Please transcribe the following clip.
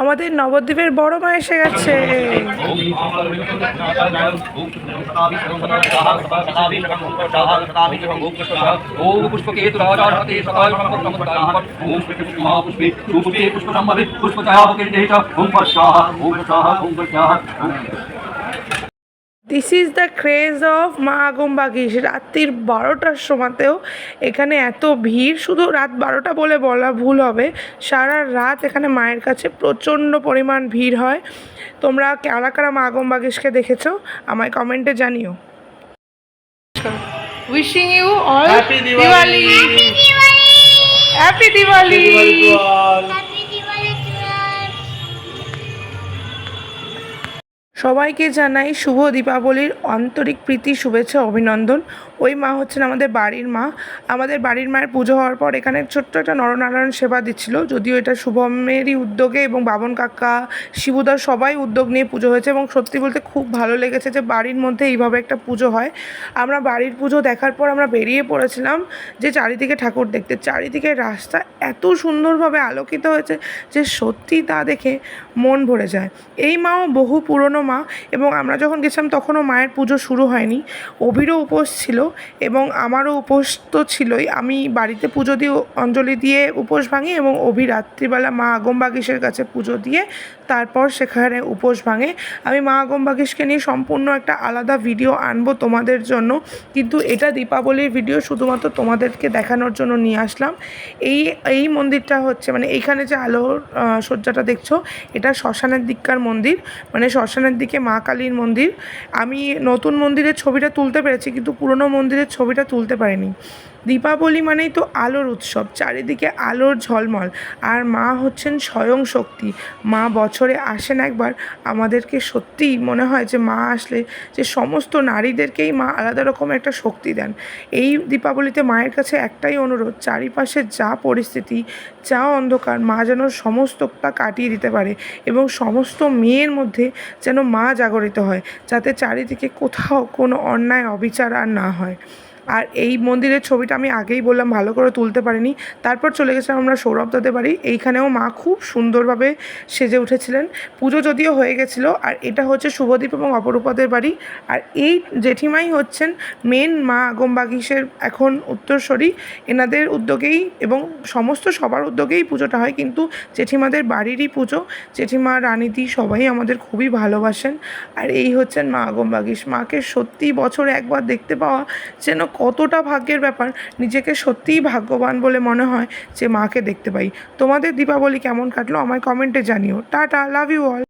আমাদের নবদ্বীপের বড় মা এসে গেছে পুষ্পে পুষ্প চায়াবকের this is the craze of মা আগমবাগিস রাত্রির বারোটার সময়তেও এখানে এত ভিড়। শুধু রাত বারোটা বলে বলা ভুল হবে। সারা রাত এখানে মায়ের কাছে প্রচণ্ড পরিমাণ ভিড় হয়। তোমরা কারা কারা মা আগমবাগিসকে দেখেছ? আমায় কমেন্টে জানিও। Wishing you all Happy Diwali! Happy Diwali সবাইকে জানাই শুভ দীপাবলির আন্তরিক প্রীতি, শুভেচ্ছা, অভিনন্দন। ওই মা হচ্ছেন আমাদের বাড়ির মা। আমাদের বাড়ির মায়ের পুজো হওয়ার পর এখানে ছোট্ট একটা নরনারায়ণ সেবা দিচ্ছিল। যদিও এটা শুভমেরই উদ্যোগে এবং বাবন কাকা শিবুদার সবাই উদ্যোগ নিয়ে পুজো হয়েছে এবং সত্যি বলতে খুব ভালো লেগেছে যে বাড়ির মধ্যে এইভাবে একটা পুজো হয়। আমরা বাড়ির পুজো দেখার পর আমরা বেরিয়ে পড়েছিলাম যে চারিদিকে ঠাকুর দেখতে। চারিদিকে রাস্তা এত সুন্দরভাবে আলোকিত হয়েছে যে সত্যি তা দেখে মন ভরে যায়। এই মাও বহু পুরনো মা এবং আমরা যখন গেছিলাম তখনও মায়ের পুজো শুরু হয়নি। অভিরও উপোস ছিল এবং আমারও উপোস তো ছিলই। আমি বাড়িতে পুজো দিয়ে অঞ্জলি দিয়ে উপোস ভাঙি এবং অভি রাত্রিবেলা মা আগমবাগিসের কাছে পুজো দিয়ে তারপর সেখানে উপোস ভাঙে। আমি মা আগমবাগিসকে নিয়ে সম্পূর্ণ একটা আলাদা ভিডিও আনব তোমাদের জন্য। কিন্তু এটা দীপাবলির ভিডিও শুধুমাত্র তোমাদেরকে দেখানোর জন্য নিয়ে আসলাম। এই এই মন্দিরটা হচ্ছে মানে এইখানে যে আলোর সজ্জাটা দেখছ, এটা শ্মশানের দিককার মন্দির। মানে শ্মশানের দিকে মা কালীর মন্দির। আমি নতুন মন্দিরের ছবিটা তুলতে পেরেছি, কিন্তু পুরনো মন্দিরের ছবিটা তুলতে পারিনি। দীপাবলি মানেই তো আলোর উৎসব, চারিদিকে আলোর ঝলমল। আর মা হচ্ছেন স্বয়ং শক্তি। মা বছরে আসেন একবার, আমাদেরকে সত্যিই মনে হয় যে মা আসলে যে সমস্ত নারীদেরকেই মা আলাদা রকম একটা শক্তি দেন। এই দীপাবলিতে মায়ের কাছে একটাই অনুরোধ, চারিপাশে যা পরিস্থিতি, যা অন্ধকার, মা যেন সমস্তটা কাটিয়ে দিতে পারে এবং সমস্ত মেয়ের মধ্যে যেন মা জাগরিত হয় যাতে চারিদিকে কোথাও কোনো অন্যায় অবিচার আর না হয়। আর এই মন্দিরের ছবিটা আমি আগেই বললাম, ভালো করে তুলতে পারিনি। তারপর চলে গেছিলাম আমরা সৌরভ দাদের বাড়ি। এইখানেও মা খুব সুন্দরভাবে সেজে উঠেছিলেন। পুজো যদিও হয়ে গেছিল, আর এটা হচ্ছে শুভদীপ এবং অপরূপদের বাড়ি। আর এই জেঠিমাই হচ্ছেন মেন মা আগমবাগিসের এখন উত্তরস্বরী এনাদের উদ্যোগেই এবং সমস্ত সবার উদ্যোগেই পুজোটা হয়, কিন্তু জেঠিমাদের বাড়িরই পুজো। জেঠিমা, রানীদি সবাই আমাদের খুবই ভালোবাসেন। আর এই হচ্ছেন মা আগমবাগিস মাকে সত্যি বছরে একবার দেখতে পাওয়া যেন কতটা ভাগ্যের ব্যাপার। নিজেকে সত্যিই ভাগ্যবান বলে মনে হয় যে মাকে দেখতে পাই। তোমাদের দীপাবলি কেমন কাটলো আমায় কমেন্টে জানিও। Tata love you all